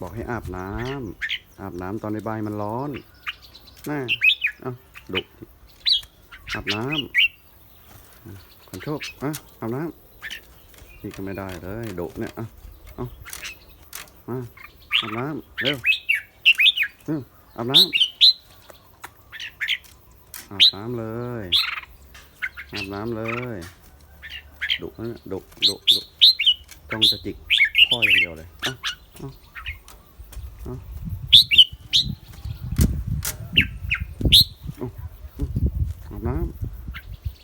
บอกให้อาบน้ำอาบน้ำตอนบ่ายมันร้อนน่าเอ้าดุอาบน้ำขอนโชคอะอาบน้ำนี่ก็ไม่ได้เลยดุเนี่ยอะเอามาอาบน้ำเร็วเร็วอาบน้ำอาบน้ำเลยอาบน้ำเลยดุนะเนี่ยดุดุดุจ้องจะจิกพ่ออย่างเดียวเลยเอะ อาบน้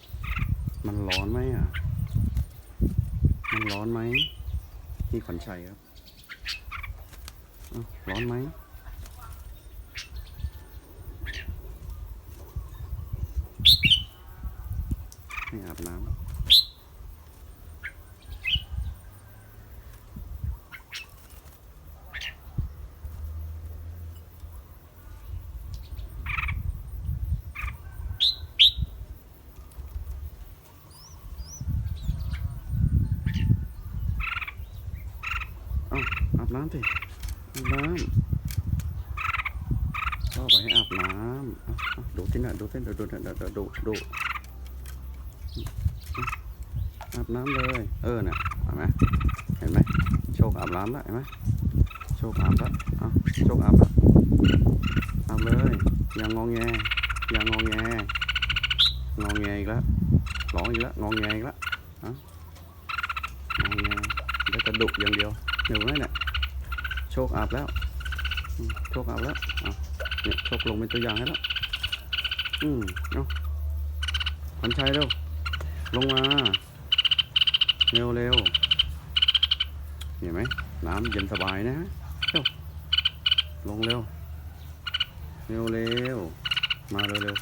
ำมันร้อนไหมอะ มันร้อนไหมนี่ขวัญชัยครับอ้าวร้อนไหมให้อาบน้ำ อ้าวอาบน้ำสิอาบน้ำก็บอกให้อาบน้ำเอาเอาดูที่น่ะดูที่น่ะดูดูดูดูดูอาบน้ำเลยเออน่ะเห็นไหมเห็นไหมโชคอาบน้ำแล้วเห็นไหมโชคอาบแล้วเอาโชคอาบแล้วอาบเลยอย่างงองแงอย่างงองแงงองแงอีกแล้วร้องอีกแล้วงองแงอีกแล้วเอางองแงได้กระดุกอย่างเดียว เดี๋ยวไหมเนี่ยโชคอาบแล้วโชคอาบแล้วเนี่ยโชคลงเป็นตัวอย่างให้แล้วอืมเอาขวัญชัยเร็วลงมาเร็วเร็วเห็นไหมน้ำเย็นสบายนะฮะเร็วลงเร็วเร็วเร็วมาเร็วเร็ว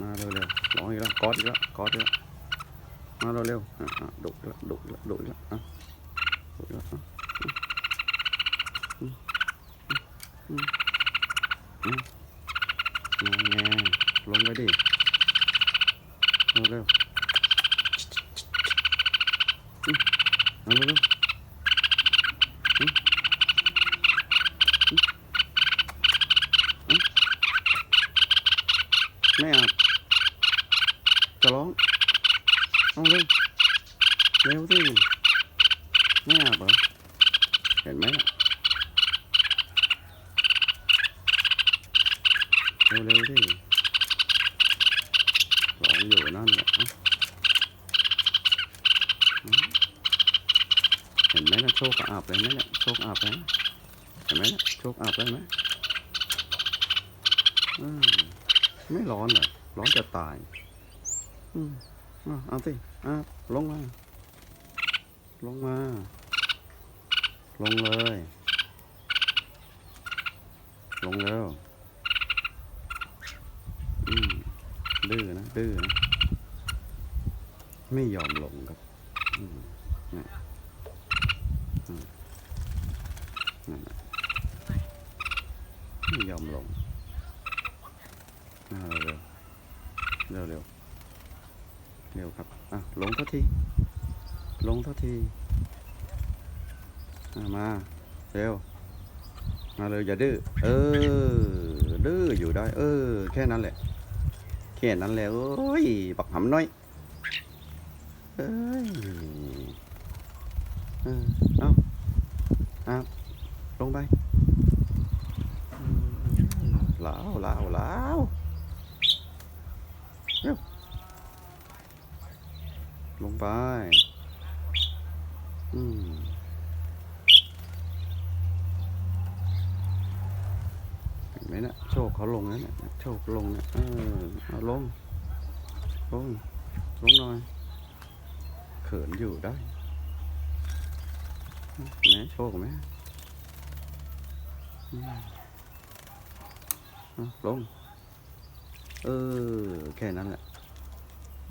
มาเร็วเร็วร้องอีกแล้วกอดอีกแล้วกอดอีกแล้วมาเร็วเร็วดุกแล้วดุกแล้วดุอีกแล้วอะ ลงแงลงไปดิเร็วเร็วเอาเร็วๆอืมอืมอืมไม่อาบจะร้อง เอาเร็ว เร็วสิ ไม่อาบเหรอเห็นไหมเร็วเร็วๆสิร้องอยู่นั่นแหละเห็นไหมนะโชคอาบเลยไหมเนี่ยโชคอาบเลยเห็นไหมนะโชคอาบเลยไหมไม่ร้อนเหรอร้อนจะตายอืมอะเอาสิอาบลงมา ลงมา ลงเลย ลงแล้วอืมดื้อนะ ดื้อนะไม่ยอมลงครับอืมนั่นน่ะไม่ยอมลงอ่าเร็วเร็วเร็วเร็วครับ อะ ลงทันที ลงทันทีอะ มาเร็วมาเลยอย่าดื้อเออดื้ออยู่ได้ เออ แค่นั้นแหละ แค่นั้นแหละโอ้ยบักหำน้อยเอ้ยเอเอาเอาลงไปล้าวล้าวล้าวเร็วลงไป อืมเห็นไหมนะโช คเขาลงแล้วเนี่ยโชคลงเนี่ยเออเอาลง ลง ลงหน่อย เขินอยู่ได้แม่โชคไหมลง เออ แค่นั้นแหละ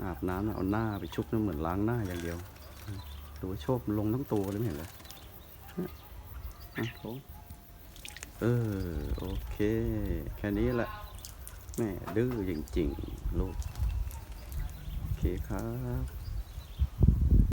อาบน้ำเอาหน้าไปชุบน้ำเหมือนล้างหน้าอย่างเดียวดูว่าโชคลงทั้งตัวเลยไม่เห็นเลยลง เออ โอเค แค่นี้แหละ แม่ดื้อจริงๆ ลูก โอเคครับ